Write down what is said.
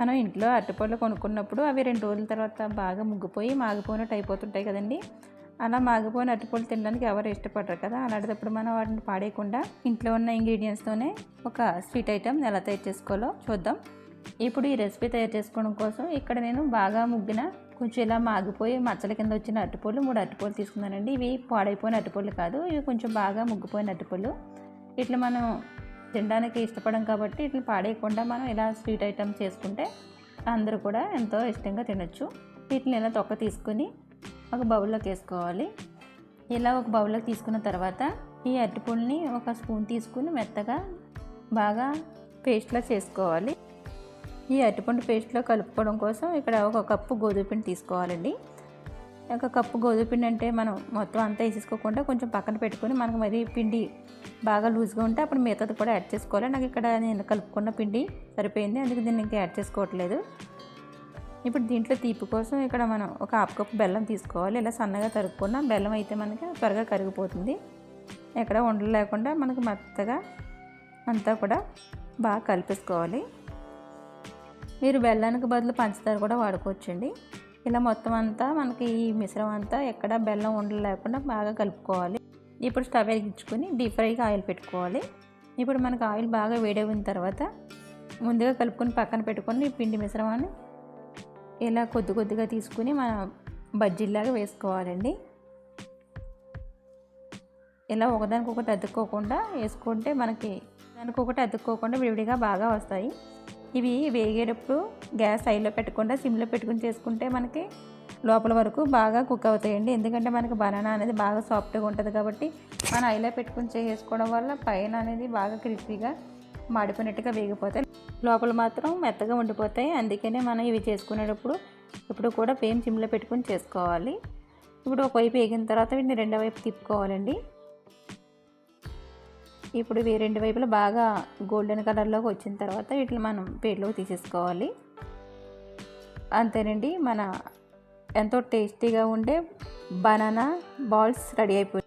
మనం ఇంట్లో అరటిపళ్ళు కొనుక్కున్నప్పుడు అవి రెండు రోజుల తర్వాత బాగా ముగ్గిపోయి మాగిపోయినట్టు అయిపోతుంటాయి కదండి. అలా మాగిపోయిన అరటిపళ్ళు తినడానికి ఎవరు ఇష్టపడరు కదా. అలాంటప్పుడు మనం వాటిని పాడేయకుండా ఇంట్లో ఉన్న ఇంగ్రీడియంట్స్తోనే ఒక స్వీట్ ఐటెం ఎలా తయారు చేసుకోవాలో చూద్దాం. ఇప్పుడు ఈ రెసిపీ తయారు చేసుకోవడం కోసం ఇక్కడ నేను బాగా ముగ్గిన కొంచెం ఇలా మాగిపోయి మచ్చల కింద వచ్చిన అరటిపళ్ళు మూడు అరటిపళ్ళు తీసుకున్నానండి. ఇవి పాడైపోయిన అరటిపళ్ళు కాదు ఇవి కొంచెం బాగా ముగ్గిపోయిన అరటిపళ్ళు. ఇట్లా మనం తినడానికి ఇష్టపడం కాబట్టి ఇట్లా పాడేయకుండా మనం ఇలా స్వీట్ ఐటమ్ చేసుకుంటే అందరూ కూడా ఎంతో ఇష్టంగా తినొచ్చు. వీటిని ఇలా తొక్క తీసుకుని ఒక బౌల్లోకి వేసుకోవాలి. ఇలా ఒక బౌల్లోకి తీసుకున్న తర్వాత ఈ అరటిపళ్ళని ఒక స్పూన్ తీసుకుని మెత్తగా బాగా పేస్ట్లా చేసుకోవాలి. ఈ అరటిపండు పేస్ట్లో కలుపుకోవడం కోసం ఇక్కడ ఒక కప్పు గోధుమ పిండి తీసుకోవాలండి. ఒక కప్పు గోధుమ పిండి అంటే మనం మొత్తం అంతా వేసేసుకోకుండా కొంచెం పక్కన పెట్టుకొని మనకు మరి పిండి బాగా లూజ్గా ఉంటే అప్పుడు మిగతాది కూడా యాడ్ చేసుకోవాలి. నాకు ఇక్కడ నేను కలుపుకున్న పిండి సరిపోయింది. అందుకే దీన్ని ఇంకా యాడ్ చేసుకోవట్లేదు. ఇప్పుడు దీంట్లో తీపి కోసం ఇక్కడ మనం ఒక హాఫ్ కప్ బెల్లం తీసుకోవాలి. ఇలా సన్నగా తరుక్కున్న బెల్లం అయితే మనకి త్వరగా కరిగిపోతుంది. ఎక్కడ ఉండలు లేకుండా మనకు మెత్తగా అంతా కూడా బాగా కలిపేసుకోవాలి. మీరు బెల్లానికి బదులు పంచదార కూడా వాడుకోవచ్చండి. ఇలా మొత్తం అంతా మనకి ఈ మిశ్రమం అంతా ఎక్కడ బెల్లం ఉండలు లేకుండా బాగా కలుపుకోవాలి. ఇప్పుడు స్టవ్ వెలిగించుకొని డీప్ ఫ్రైకి ఆయిల్ పెట్టుకోవాలి. ఇప్పుడు మనకు ఆయిల్ బాగా వేడైన తర్వాత ముందుగా కలుపుకొని పక్కన పెట్టుకొని ఈ పిండి మిశ్రమాన్ని ఇలా కొద్ది కొద్దిగా తీసుకుని మన బజ్జీలాగా వేసుకోవాలండి. ఇలా ఒకదానికొకటి అతుక్కోకుండా వేసుకుంటే మనకి దానికొకటి అతుక్కోకుండా విడివిడిగా బాగా వస్తాయి. ఇవి వేగేటప్పుడు గ్యాస్ హైలో పెట్టకుండా సిమ్లో పెట్టుకుని చేసుకుంటే మనకి లోపల వరకు బాగా కుక్ అవుతాయండి. ఎందుకంటే మనకి బనానా అనేది బాగా సాఫ్ట్గా ఉంటుంది కాబట్టి మనం హైలో పెట్టుకుని చేసుకోవడం వల్ల పైన అనేది బాగా క్రిస్పీగా మాడిపోయినట్టుగా వేగిపోతాయి. లోపల మాత్రం మెత్తగా ఉండిపోతాయి. అందుకనే మనం ఇవి చేసుకునేటప్పుడు ఇప్పుడు కూడా పేమ్ సిమ్లో పెట్టుకుని చేసుకోవాలి. ఇప్పుడు ఒకవైపు వేగిన తర్వాత వీటిని రెండో వైపు తిప్పుకోవాలండి. ఇప్పుడు ఇవి రెండు వైపులా బాగా గోల్డెన్ కలర్లోకి వచ్చిన తర్వాత వీటిని మనం ప్లేట్లోకి తీసేసుకోవాలి. అంతేనండి మన ఎంతో టేస్టీగా ఉండే బనానా బాల్స్ రెడీ అయిపోయి